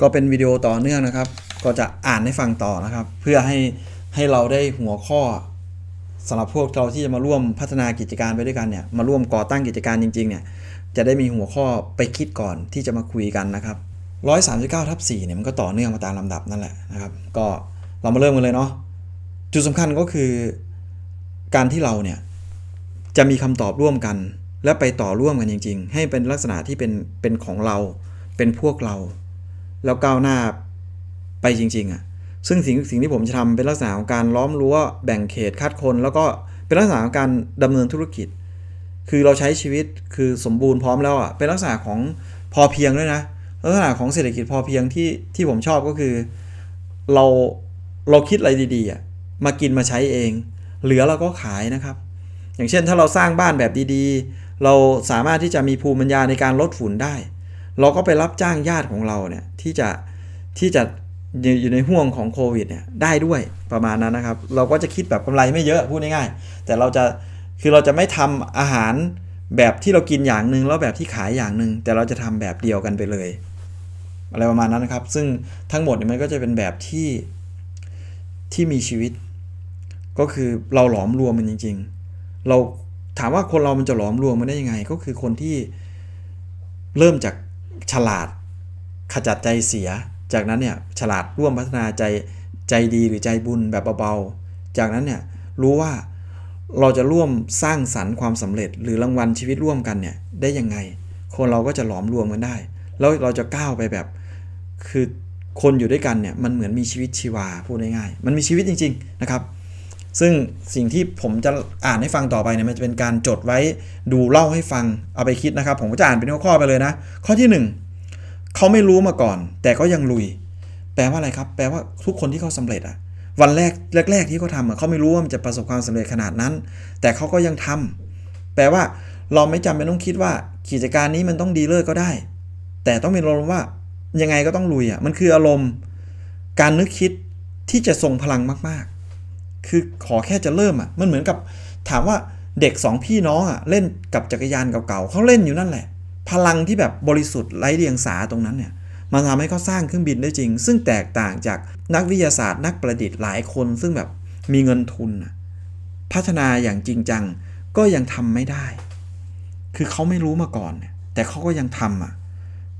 ก็เป็นวิดีโอต่อเนื่องนะครับ ก็จะอ่านให้ฟังต่อนะครับ เพื่อให้ให้เราได้หัวข้อสำหรับพวกเราที่จะมาร่วมพัฒนากิจการไปด้วยกันเนี่ยมาร่วมก่อตั้งกิจการจริงๆเนี่ยจะได้มีหัวข้อไปคิดก่อนที่จะมาคุยกันนะครับ139ทับ4เนี่ยมันก็ต่อเนื่องมาตามลำดับนั่นแหละนะครับ ก็เรามาเริ่มกันเลยเนาะจุดสำคัญก็คือการที่เราเนี่ยจะมีคำตอบร่วมกัน และไปต่อร่วมกันจริง ๆ ให้เป็นลักษณะที่เป็นเป็นของเราเป็นพวกเรา แล้วก้าวหน้าไปจริง ๆอะ่ะซึ่งสิ่งสิ่งที่ผมจะทำเป็นลักษณะของการล้อมรั้วแบ่งเขตคัดคน แล้วก็เป็นลักษณะของการดำเนินธุรกิจ คือเราใช้ชีวิตคือสมบูรณ์พร้อมแล้วอะ่ะเป็นลักษณะของพอเพียงด้วยนะลักษณะของเศรษฐกิจพอเพียงที่ที่ผมชอบก็คือ เราเราคิดอะไรดีๆอะมากินมาใช้เอง เหลือเราก็ขายนะครับ อย่างเช่นถ้าเราสร้างบ้านแบบดีๆ เราสามารถที่จะมีภูมิปัญญาในการลดฝุ่นได้ เราก็ไปรับจ้างญาติของเราเนี่ยที่จะที่จะอยู่ในห่วงของโควิดเนี่ยได้ด้วยประมาณนั้นนะครับ เราก็จะคิดแบบกำไรไม่เยอะพูดง่ายๆแต่เราจะคือเราจะไม่ทำอาหารแบบที่เรากินอย่างหนึ่งแล้วแบบที่ขายอย่างหนึ่งแต่เราจะทำแบบเดียวกันไปเลย อะไรประมาณนั้นนะครับ ซึ่งทั้งหมดเนี่ยมันก็จะเป็นแบบที่ที่มีชีวิต ก็คือเราหลอมรวมมันจริง ๆ เราถามว่าคนเรามันจะหลอมรวมมันได้ยังไง ก็คือคนที่เริ่มจาก ฉลาดขจัดใจเสีย จากนั้นเนี่ยฉลาดร่วมพัฒนาใจใจดีหรือใจบุญแบบเบาๆ จากนั้นเนี่ยรู้ว่าเราจะร่วมสร้างสรรค์ความสำเร็จ หรือรางวัลชีวิตร่วมกันเนี่ยได้ยังไง คนเราก็จะหลอมรวมกันได้ แล้วเราจะก้าวไปแบบ คือคนอยู่ด้วยกันเนี่ยมันเหมือนมีชีวิตชีวาพูดง่ายๆมันมีชีวิตจริง ๆ นะครับ ซึ่งสิ่งที่ผมจะอ่านให้ฟังต่อไปเนี่ยมันจะเป็นการจดไว้ดูเล่าให้ฟังเอาไปคิดนะครับ ผมก็จะอ่านเป็นข้อๆไปเลยนะ ข้อที่ 1เขาไม่รู้มาก่อน แต่ก็ยังลุย แปลว่าอะไรครับ แปลว่าทุกคนที่เขาสำเร็จอะวันแรกแรก ๆ ที่เขาทำเขาไม่รู้ว่ามันจะประสบความสำเร็จขนาดนั้น แต่เขาก็ยังทำแปลว่าเราไม่จำเป็นต้องคิดว่ากิจการนี้มันต้องดีเลิศก็ได้ แต่ต้องมีอารมณ์ว่ายังไงก็ต้องลุยอะมันคืออารมณ์ การนึกคิดที่จะทรงพลังมากๆ คือขอแค่จะเริ่มอะมันเหมือนกับถามว่าเด็กสองพี่น้องอะเล่นกับจักรยานเก่าๆเขาเล่นอยู่นั่นแหละ พลังที่แบบบริสุทธิ์ไร้เดียงสาตรงนั้นเนี่ยมันทำให้เขาสร้างเครื่องบินได้จริง ซึ่งแตกต่างจากนักวิทยาศาสตร์นักประดิษฐ์หลายคน ซึ่งแบบมีเงินทุน พัฒนาอย่างจริงจังก็ยังทำไม่ได้ คือเขาไม่รู้มาก่อนแต่เขาก็ยังทำอะ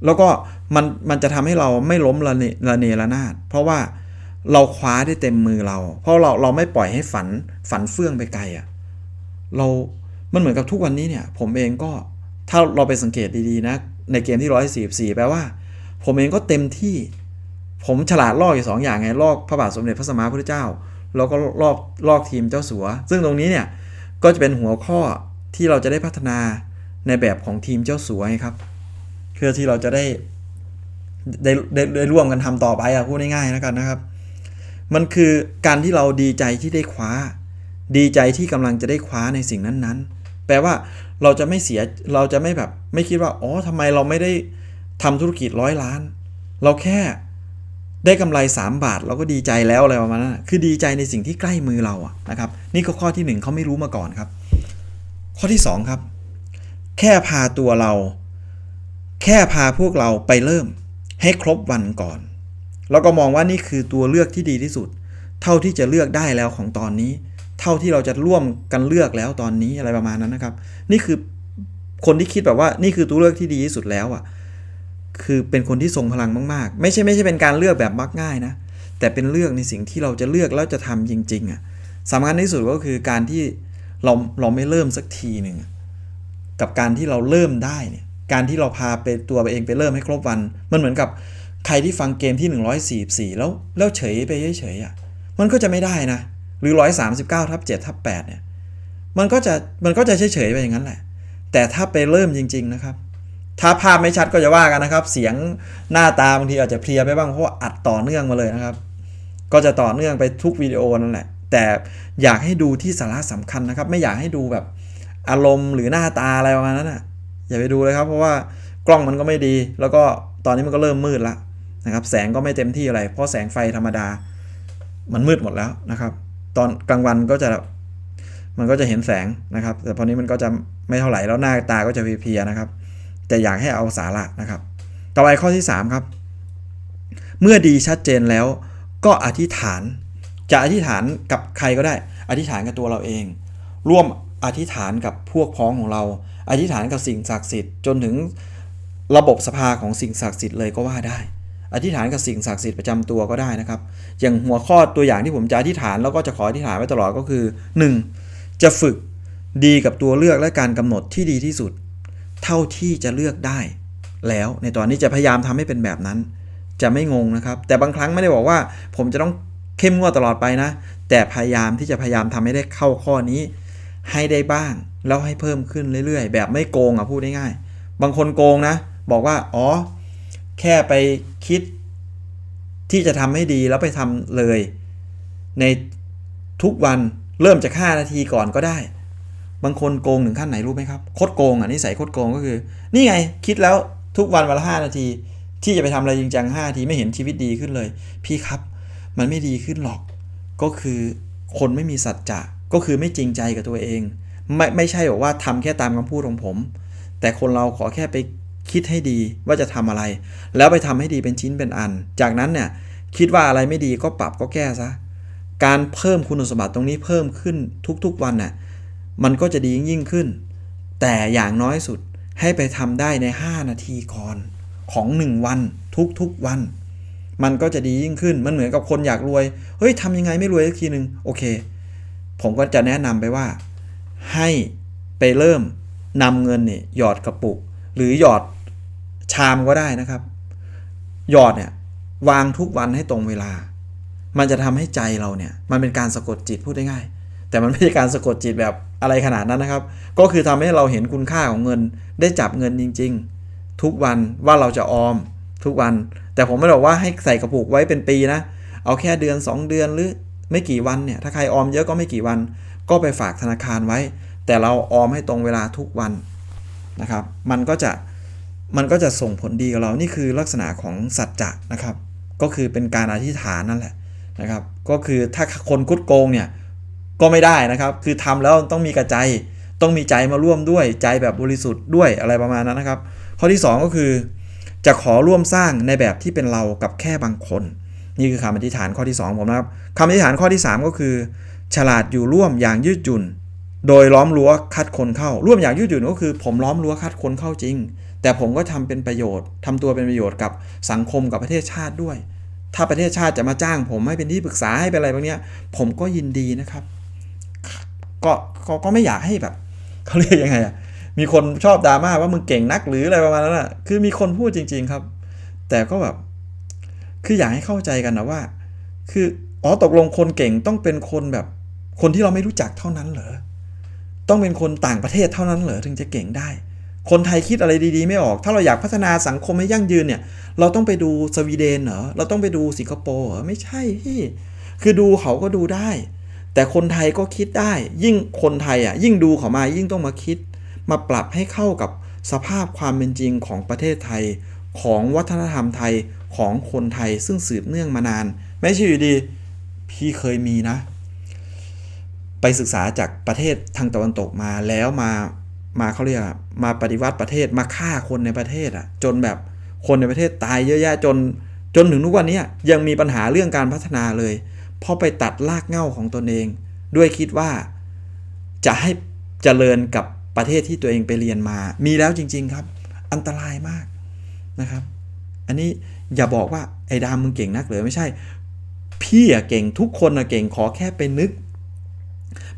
แล้วก็มันมันจะทำให้เราไม่ล้มละเนระเนระนาดเพราะว่า เราคว้าได้เต็มมือเรา เพราะเราเราไม่ปล่อยให้ฝันฝันเฟื่องไปไกลอะ่ะเรามันเหมือนกับทุกวันนี้เนี่ย ผมเองก็ถ้าเราไปสังเกตดีๆนะ ในเกมที่ร้อยสี่สี่แปลว่า ผมเองก็เต็มที่ ผมฉลาดลอกอยู่สองอย่างไงลอกพระบาทสมเด็จพระสัมมาสัมพุทธเจ้า แล้วก็ลอกลอกทีมเจ้าสัว ซึ่งตรงนี้เนี่ยก็จะเป็นหัวข้อที่เราจะได้พัฒนาในแบบของทีมเจ้าสัวครับเพื่อที่เราจะได้ได้ได้ได้ร่วมกันทำต่อไปอะพูดง่ายๆแล้วกันนะครับ มันคือการที่เราดีใจที่ได้คว้า ดีใจที่กำลังจะได้คว้าในสิ่งนั้นๆ แปลว่าเราจะไม่เสียเราจะไม่แบบไม่คิดว่าอ๋อทำไมเราไม่ได้ทำธุรกิจร้อยล้าน เราแค่ได้กำไร 3 บาท เราก็ดีใจแล้วอะไรประมาณนั้นคือดีใจในสิ่งที่ใกล้มือเราอะนะครับ นี่ก็ข้อที่ 1เขาไม่รู้มาก่อนครับ ข้อที่ 2 ครับ แค่พาตัวเรา แค่พาพวกเราไปเริ่ม ให้ครบวันก่อน แล้วก็มองว่านี่คือตัวเลือกที่ดีที่สุด เท่าที่จะเลือกได้แล้วของตอนนี้ เท่าที่เราจะร่วมกันเลือกแล้วตอนนี้อะไรประมาณนั้นนะครับ นี่คือคนที่คิดแบบว่านี่คือตัวเลือกที่ดีที่สุดแล้วอะ คือเป็นคนที่ทรงพลังมากๆ ไม่ใช่ไม่ใช่เป็นการเลือกแบบมักง่ายนะ แต่เป็นเลือกในสิ่งที่เราจะเลือกแล้วจะทำจริง ๆอะสำคัญที่สุดก็คือการที่เราเราไม่เริ่มสักทีหนึ่งกับการที่เราเริ่มได้เนี่ยการที่เราพาไปตัวไปเองไปเริ่มให้ครบวัน มันเหมือนกับ ใครที่ฟังเกมที่ 144 แล้วแล้วเฉยไปเฉยๆอะมันก็จะไม่ได้นะ หรือ 139ทับ7ทับ8เนี่ยมันก็จะมันก็จะเฉยๆไปอย่างนั้นแหละ แต่ถ้าไปเริ่มจริง ๆนะครับ ถ้าภาพไม่ชัดก็จะว่ากันนะครับ เสียงหน้าตาบางทีอาจจะเพลียไปบ้างเพราะว่าอัดต่อเนื่องมาเลยนะครับ ก็จะต่อเนื่องไปทุกวิดีโอนั่นแหละ แต่อยากให้ดูที่สาระสำคัญนะครับ ไม่อยากให้ดูแบบอารมณ์หรือหน้าตาอะไรประมาณนั้นอะอย่าไปดูเลยครับ เพราะว่ากล้องมันก็ไม่ดี แล้วก็ตอนนี้มันก็เริ่มมืดละ นะครับแสงก็ไม่เต็มที่อะไร เพราะแสงไฟธรรมดา มันมืดหมดแล้วนะครับ ตอนกลางวันก็จะมันก็จะเห็นแสงนะครับ แต่พอนี้มันก็จะไม่เท่าไหร่แล้วหน้าตาก็จะเพียๆนะครับ แต่อยากให้เอาสาระนะครับ ต่อไปข้อที่ 3 ครับ เมื่อดีชัดเจนแล้วก็อธิษฐาน จะอธิษฐานกับใครก็ได้ อธิษฐานกับตัวเราเอง ร่วมอธิษฐานกับพวกพ้องของเรา อธิษฐานกับสิ่งศักดิ์สิทธิ์จนถึงระบบสภาของสิ่งศักดิ์สิทธิ์เลยก็ว่าได้ อธิษฐานกับสิ่งศักดิ์สิทธิ์ประจำตัวก็ได้นะครับ อย่างหัวข้อตัวอย่างที่ผมจะอธิษฐานแล้วก็จะขออธิษฐานไว้ตลอดก็คือ 1. จะฝึกดีกับตัวเลือกและการกำหนดที่ดีที่สุด เท่าที่จะเลือกได้ แล้วในตอนนี้จะพยายามทำให้เป็นแบบนั้น จะไม่งงนะครับ แต่บางครั้งไม่ได้บอกว่า ผมจะต้องเข้มงวดตลอดไปนะ แต่พยายามที่จะพยายามทำให้ได้เข้าข้อนี้ ให้ได้บ้างแล้วให้เพิ่มขึ้นเรื่อยๆ แบบไม่โกงอะพูดง่ายๆบางคนโกงนะ บอกว่าอ๋อ แค่ไปคิดที่จะทำให้ดีแล้วไปทำเลย ในทุกวันเริ่มจาก5นาทีก่อนก็ได้ บางคนโกงถึงขั้นไหนรู้ไหมครับโคตรโกงอะนิสัยโคตรโกงก็คือ นี่ไงคิดแล้วทุกวันวันละห้านาที ที่จะไปทำอะไรจริงจังห้านาทีไม่เห็นชีวิตดีขึ้นเลย พี่ครับ มันไม่ดีขึ้นหรอก ก็คือคนไม่มีสัจจะก็คือไม่จริงใจกับตัวเอง ไม่ไม่ใช่บอกว่าทำแค่ตามคำพูดของผม แต่คนเราขอแค่ไป คิดให้ดีว่าจะทำอะไร แล้วไปทำให้ดีเป็นชิ้นเป็นอัน จากนั้นเนี่ยคิดว่าอะไรไม่ดีก็ปรับก็แก้ซะการเพิ่มคุณสมบัติตรงนี้เพิ่มขึ้นทุกๆวันน่ะมันก็จะดียิ่งขึ้น แต่อย่างน้อยสุดให้ไปทำได้ใน 5 นาทีก่อนของ 1 วันทุกๆวัน มันก็จะดียิ่งขึ้นมันเหมือนกับคนอยากรวยเฮ้ยทำยังไงไม่รวยสักทีหนึ่งโอเค ผมก็จะแนะนำไปว่า ให้ไปเริ่มนำเงินเนี่ยหยอดกระปุก หรือหยอด ชามก็ได้นะครับ หยอดเนี่ยวางทุกวันให้ตรงเวลา มันจะทำให้ใจเราเนี่ย มันเป็นการสะกดจิตพูดได้ง่ายแต่มันไม่ใช่การสะกดจิตแบบอะไรขนาดนั้นนะครับ ก็คือทำให้เราเห็นคุณค่าของเงิน ได้จับเงินจริง ๆ ทุกวันว่าเราจะออมทุกวัน แต่ผมไม่ได้บอกว่าให้ใส่กระปุกไว้เป็นปีนะ เอาแค่เดือน 2 เดือนหรือไม่กี่วันเนี่ย ถ้าใครออมเยอะก็ไม่กี่วัน ก็ไปฝากธนาคารไว้ แต่เราออมให้ตรงเวลาทุกวันนะครับ มันก็จะ มันก็จะส่งผลดีกับเรา นี่คือลักษณะของสัจจะนะครับ ก็คือเป็นการอธิษฐานนั่นแหละนะครับ ก็คือถ้าคนคุดโกงเนี่ยก็ไม่ได้นะครับ คือทำแล้วต้องมีกระใจ ต้องมีใจมาร่วมด้วย ใจแบบบริสุทธิ์ด้วยอะไรประมาณนั้นนะครับ ข้อที่ 2 ก็คือ จะขอร่วมสร้างในแบบที่เป็นเรากับแค่บางคน นี่คือคำอธิษฐานข้อที่ 2 ผมนะครับคำอธิษฐานข้อที่ 3 ก็คือ ฉลาดอยู่ร่วมอย่างยืดหยุ่น โดยล้อมรั้วคัดคนเข้า ร่วมอย่างยืดหยุ่นก็คือ ผมล้อมรั้วคัดคนเข้าจริง แต่ผมก็ทำเป็นประโยชน์ทำตัวเป็นประโยชน์กับสังคมกับประเทศชาติด้วย ถ้าประเทศชาติจะมาจ้าง ผมให้เป็นที่ปรึกษาให้เป็นอะไรบางเนี้ยผมก็ยินดีนะครับ ก็ก็ก็ไม่อยากให้แบบเขาเรียกยังไงอะมีคนชอบดราม่าว่ามึงเก่งนักหรืออะไรประมาณนั้นอะคือมีคนพูดจริง ๆครับ แต่ก็แบบคืออยากให้เข้าใจกันนะว่า คืออ๋อตกลงคนเก่งต้องเป็นคนแบบ คนที่เราไม่รู้จักเท่านั้นเหรอต้องเป็นคนต่างประเทศเท่านั้นเหรอถึงจะเก่งได้ คนไทยคิดอะไรดีๆ ไม่ออก ถ้าเราอยากพัฒนาสังคมให้ยั่งยืนเนี่ย เราต้องไปดูสวีเดนเหรอ เราต้องไปดูสิงคโปร์เหรอ ไม่ใช่พี่ คือดูเขาก็ดูได้ แต่คนไทยก็คิดได้ ยิ่งคนไทยอะ ยิ่งดูเขามา ยิ่งต้องมาคิด มาปรับให้เข้ากับสภาพความเป็นจริงของประเทศไทย ของวัฒนธรรมไทย ของคนไทย ซึ่งสืบเนื่องมานาน ไม่ใช่อยู่ดี พี่เคยมีนะ ไปศึกษาจากประเทศทางตะวันตกมาแล้วมา มาเขาเรียกมาปฏิวัติประเทศมาฆ่าคนในประเทศอะ จนแบบคนในประเทศตายเยอะแยะจน จนถึงทุกวันนี้ยังมีปัญหาเรื่องการพัฒนาเลยเพราะไปตัดรากเหง้าของตนเอง ด้วยคิดว่าจะให้เจริญกับประเทศที่ตัวเองไปเรียนมา มีแล้วจริง ๆครับ อันตรายมากนะครับ อันนี้อย่าบอกว่าไอ้ดามมึงเก่งนักเลยไม่ใช่ พี่อะเก่งทุกคนอะเก่งขอแค่ไปนึก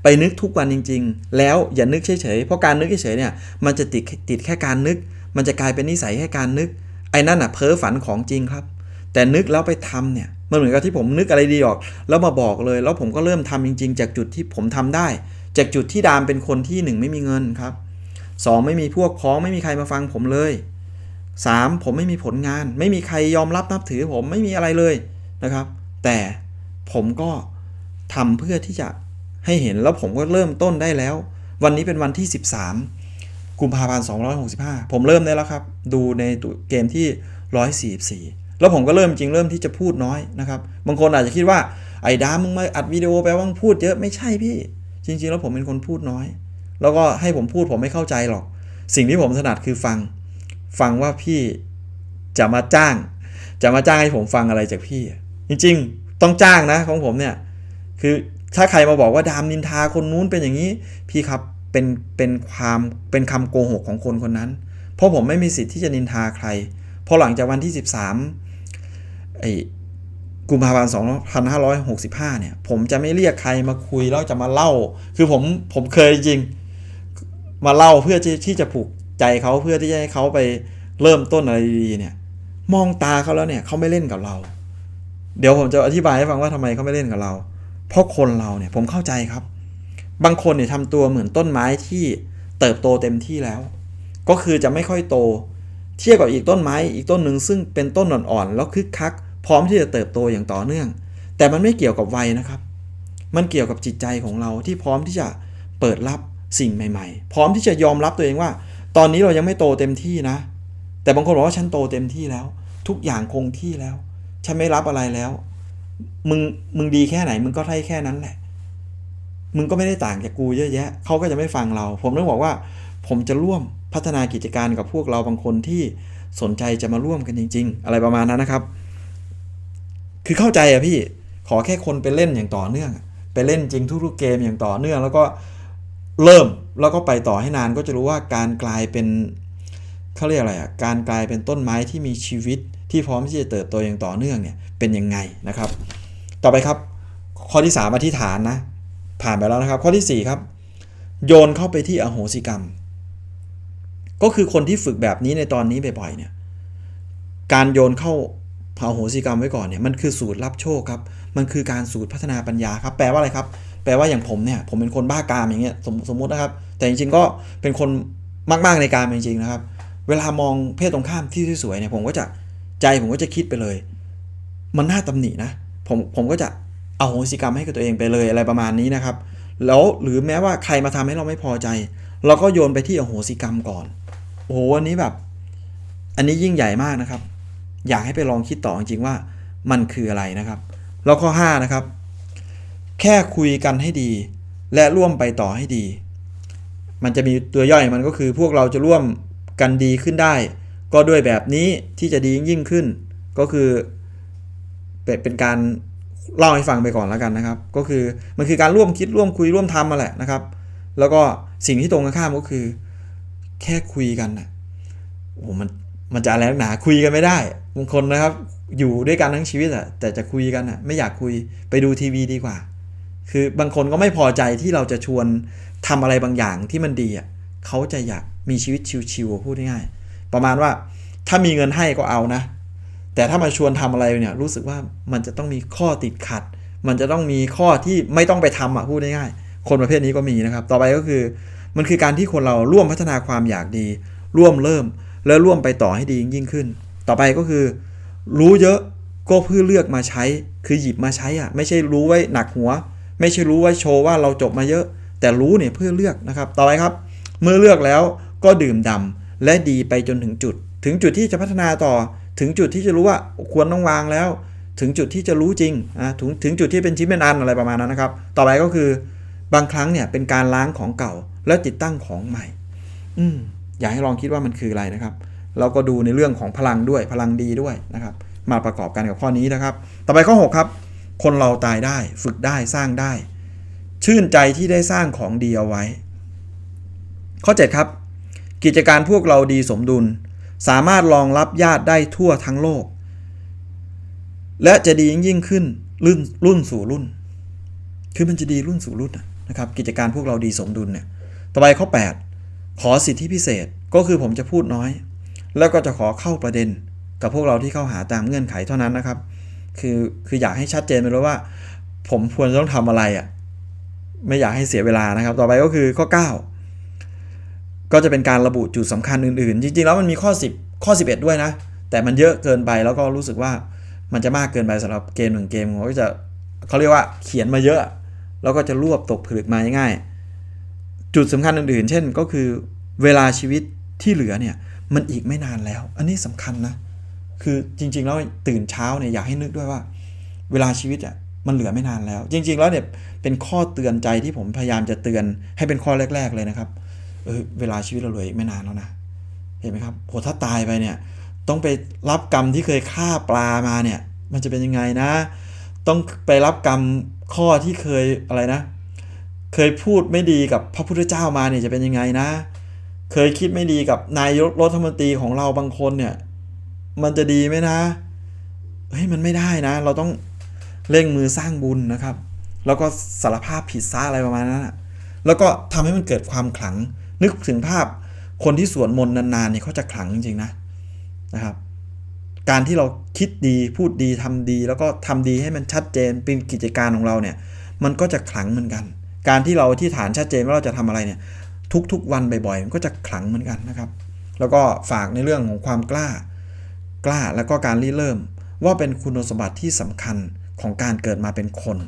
ไปนึกทุกวันจริง ๆ แล้วอย่านึกเฉยๆเพราะการนึกเฉยๆเนี่ยมันจะติดติดแค่การนึก มันจะกลายเป็นนิสัยแค่การนึก ไอ้นั่นอะเพ้อฝันของจริงครับ แต่นึกแล้วไปทำเนี่ยมันเหมือนกับที่ผมนึกอะไรดีออก แล้วมาบอกเลย แล้วผมก็เริ่มทำจริง ๆ จากจุดที่ผมทำได้ จากจุดที่ดามเป็นคนที่หนึ่งไม่มีเงินครับสองไม่มีพวกพ้องไม่มีใครมาฟังผมเลยสามผมไม่มีผลงาน ไม่มีใครยอมรับนับถือผมไม่มีอะไรเลยนะครับ แต่ผมก็ทำเพื่อที่จะ ให้เห็นแล้วผมก็เริ่มต้นได้แล้ว วันนี้เป็นวันที่ 13 กุมภาพันธ์265 ผมเริ่มได้แล้วครับ ดูในตัวเกมที่ 144 แล้วผมก็เริ่มจริงเริ่มที่จะพูดน้อยนะครับ บางคนอาจจะคิดว่าไอ้ดามึงมาอัดวิดีโอแปลว่างพูดเยอะไม่ใช่พี่ จริง ๆ แล้วผมเป็นคนพูดน้อย แล้วก็ให้ผมพูดผมไม่เข้าใจหรอก สิ่งที่ผมถนัดคือฟัง ฟังว่าพี่จะมาจ้าง จะมาจ้างให้ผมฟังอะไรจากพี่ จริง ๆ ต้องจ้างนะของผมเนี่ยคือ ถ้าใครมาบอกว่าดามนินทาคนนู้นเป็นอย่างนี้ พี่ครับเป็นเป็นความเป็นคำโกหกของคนคนนั้น เพราะผมไม่มีสิทธิ์ที่จะนินทาใครพอหลังจากวันที่ 13ไอ้กุมภาพันธ์2565 เนี่ย ผมจะไม่เรียกใครมาคุยแล้วจะมาเล่า คือผมผมเคยจริงมาเล่าเพื่อที่จะปลุกใจเขาเพื่อที่จะให้เขาไปเริ่มต้นอะไรดีๆเนี่ย มองตาเขาแล้วเนี่ยเขาไม่เล่นกับเรา เดี๋ยวผมจะอธิบายให้ฟังว่าทำไมเขาไม่เล่นกับเรา เพราะคนเราเนี่ยผมเข้าใจครับ บางคนเนี่ยทำตัวเหมือนต้นไม้ที่เติบโตเต็มที่แล้ว ก็คือจะไม่ค่อยโต เทียบกับอีกต้นไม้อีกต้นหนึ่งซึ่งเป็นต้นอ่อนๆแล้วคึกคัก พร้อมที่จะเติบโตอย่างต่อเนื่อง แต่มันไม่เกี่ยวกับวัยนะครับ มันเกี่ยวกับจิตใจของเราที่พร้อมที่จะเปิดรับสิ่งใหม่ ๆ พร้อมที่จะยอมรับตัวเองว่า ตอนนี้เรายังไม่โตเต็มที่นะ แต่บางคนบอกว่าฉันโตเต็มที่แล้ว ทุกอย่างคงที่แล้ว ฉันไม่รับอะไรแล้ว มึงมึงดีแค่ไหน มึงก็ได้แค่นั้นแหละ มึงก็ไม่ได้ต่างจากกูเยอะแยะเขาก็จะไม่ฟังเรา ผมต้องบอกว่า ผมจะร่วมพัฒนากิจการกับพวกเราบางคนที่สนใจจะมาร่วมกันจริง ๆ อะไรประมาณนั้นนะครับ คือเข้าใจอะพี่ขอแค่คนไปเล่นอย่างต่อเนื่อง ไปเล่นจริงทุกๆเกมอย่างต่อเนื่อง แล้วก็เริ่มแล้วก็ไปต่อให้นานก็จะรู้ว่าการกลายเป็นเขาเรียกอะไรอะการกลายเป็นต้นไม้ที่มีชีวิต ที่พร้อมที่จะเติบโตอย่างต่อเนื่องเนี่ยเป็นยังไงนะครับ ต่อไปครับ ข้อที่ 3 อธิษฐานนะผ่านไปแล้วนะครับ ข้อทีสี่ 4 ครับ โยนเข้าไปที่อโหสิกรรม ก็คือคนที่ฝึกแบบนี้ในตอนนี้บ่อยๆเนี่ยการโยนเข้าอโหสิกรรมไว้ก่อนเนี่ยมันคือสูตรรับโชคครับมันคือการสูตรพัฒนาปัญญาครับแปลว่าอะไรครับ แปลว่าอย่างผมเนี่ยผมเป็นคนบ้ากามอย่างเงี้ยสมสมมตินะครับ แต่จริงๆก็เป็นคนมากๆในการจริงๆนะครับ เวลามองเพศตรงข้ามที่สวยๆเนี่ยผมก็จะ ใจผมก็จะคิดไปเลย มันน่าตำหนินะผมผมก็จะเอาโหสิกรรมให้กับตัวเองไปเลยอะไรประมาณนี้นะครับ แล้วหรือแม้ว่าใครมาทำให้เราไม่พอใจ เราก็โยนไปที่อโหสิกรรมก่อนโอ้โหอันนี้แบบ อันนี้ยิ่งใหญ่มากนะครับ อยากให้ไปลองคิดต่อจริงๆว่ามันคืออะไรนะครับ แล้วข้อ 5 นะครับ แค่คุยกันให้ดี และร่วมไปต่อให้ดี มันจะมีตัวย่อยมันก็คือพวกเราจะร่วมกันดีขึ้นได้ ก็ด้วยแบบนี้ที่จะดียิ่งขึ้น ก็คือเป็นเป็นการเล่าให้ฟังไปก่อนแล้วกันนะครับ ก็คือมันคือการร่วมคิดร่วมคุยร่วมทำมาแหละนะครับ แล้วก็สิ่งที่ตรงกันข้ามก็คือ แค่คุยกันนะโอ้หมันมันจะอะไรนักหนาคุยกันไม่ได้บางคนนะครับ อยู่ด้วยกันทั้งชีวิตอะแต่จะคุยกันอะไม่อยากคุยไปดูทีวีดีกว่า คือบางคนก็ไม่พอใจที่เราจะชวนทำอะไรบางอย่างที่มันดีอะเขาจะอยากมีชีวิตชิวๆพูดง่ายๆ ประมาณว่าถ้ามีเงินให้ก็เอานะ แต่ถ้ามาชวนทำอะไรเนี่ยรู้สึกว่ามันจะต้องมีข้อติดขัด มันจะต้องมีข้อที่ไม่ต้องไปทำอะพูดง่ายๆคนประเภทนี้ก็มีนะครับ ต่อไปก็คือมันคือการที่คนเราร่วมพัฒนาความอยากดี ร่วมเริ่ม แล้วร่วมไปต่อให้ดียิ่งขึ้น ต่อไปก็คือ รู้เยอะก็เพื่อเลือกมาใช้ คือหยิบมาใช้อะไม่ใช่รู้ไว้หนักหัว ไม่ใช่รู้ไว้โชว์ว่าเราจบมาเยอะ แต่รู้เนี่ยเพื่อเลือกนะครับ ต่อไปครับ เมื่อเลือกแล้วก็ดื่มด่า และดีไปจนถึงจุด ถึงจุดที่จะพัฒนาต่อ ถึงจุดที่จะรู้ว่าควรต้องวางแล้ว ถึงจุดที่จะรู้จริงอะถึงถึงจุดที่เป็นชิ้นเป็นอันอะไรประมาณนั้นนะครับ ต่อไปก็คือบางครั้งเนี่ยเป็นการล้างของเก่าแล้วติดตั้งของใหม่ อืมอยากให้ลองคิดว่ามันคืออะไรนะครับ เราก็ดูในเรื่องของพลังด้วยพลังดีด้วยนะครับ มาประกอบกันกับข้อนี้นะครับ ต่อไปข้อ 6 ครับ คนเราตายได้ ฝึกได้สร้างได้ ชื่นใจที่ได้สร้างของดีเอาไว้ ข้อ 7 ครับ กิจการพวกเราดีสมดุล สามารถรองรับญาติได้ทั่วทั้งโลก และจะดียิ่งขึ้นรุ่นรุ่นสู่รุ่น คือมันจะดีรุ่นสู่รุ่นนะครับ กิจการพวกเราดีสมดุลเนี่ยต่อไปข้อ 8 ขอสิทธิพิเศษก็คือผมจะพูดน้อย แล้วก็จะขอเข้าประเด็นกับพวกเราที่เข้าหาตามเงื่อนไขเท่านั้นนะครับ คือคืออยากให้ชัดเจนไปเลยว่า ผมควรต้องทำอะไรอะ่ะไม่อยากให้เสียเวลานะครับ ต่อไปก็คือข้อ 9 ก็จะเป็นการระบุจุดสำคัญอื่นๆ จริงๆ แล้วมันมีข้อ 10 ข้อ 11 ด้วยนะ แต่มันเยอะเกินไปแล้วก็รู้สึกว่ามันจะมากเกินไปสำหรับเกมหนึ่งเกมผมก็จะเขาเรียกว่าเขียนมาเยอะ แล้วก็จะรวบตกผลึกมาง่ายๆจุดสำคัญอื่นๆ เช่นก็คือเวลาชีวิตที่เหลือเนี่ยมันอีกไม่นานแล้ว อันนี้สำคัญนะ คือจริงๆ แล้วตื่นเช้าเนี่ยอยากให้นึกด้วยว่า เวลาชีวิตอะมันเหลือไม่นานแล้ว จริง ๆ แล้วเนี่ยเป็นข้อเตือนใจที่ผมพยายามจะเตือนให้เป็นข้อแรก ๆ เลยนะครับเออเวลาชีวิตเราเหลืออีกไม่นานแล้วนะ เห็นไหมครับโหถ้าตายไปเนี่ย ต้องไปรับกรรมที่เคยฆ่าปลามาเนี่ย มันจะเป็นยังไงนะ ต้องไปรับกรรมข้อที่เคยอะไรนะ เคยพูดไม่ดีกับพระพุทธเจ้ามาเนี่ยจะเป็นยังไงนะ เคยคิดไม่ดีกับนายกรัฐมนตรีของเราบางคนเนี่ย มันจะดีไหมนะเฮ้ยมันไม่ได้นะ เราต้องเร่งมือสร้างบุญนะครับ แล้วก็สารภาพผิดซะอะไรประมาณนั้นอะแล้วก็ทำให้มันเกิดความขลัง นึกถึงภาพคนที่สวดมนต์นานๆเนี่ยเขาจะขลังจริงๆนะนะครับ การที่เราคิดดีพูดดีทำดี แล้วก็ทำดีให้มันชัดเจนเป็นกิจการของเราเนี่ย มันก็จะขลังเหมือนกัน การที่เราที่ฐานชัดเจนว่าเราจะทำอะไรเนี่ยทุกๆวันบ่อยๆมันก็จะขลังเหมือนกันนะครับ แล้วก็ฝากในเรื่องของความกล้า กล้าแล้วก็การริเริ่ม ว่าเป็นคุณสมบัติที่สำคัญของการเกิดมาเป็นคน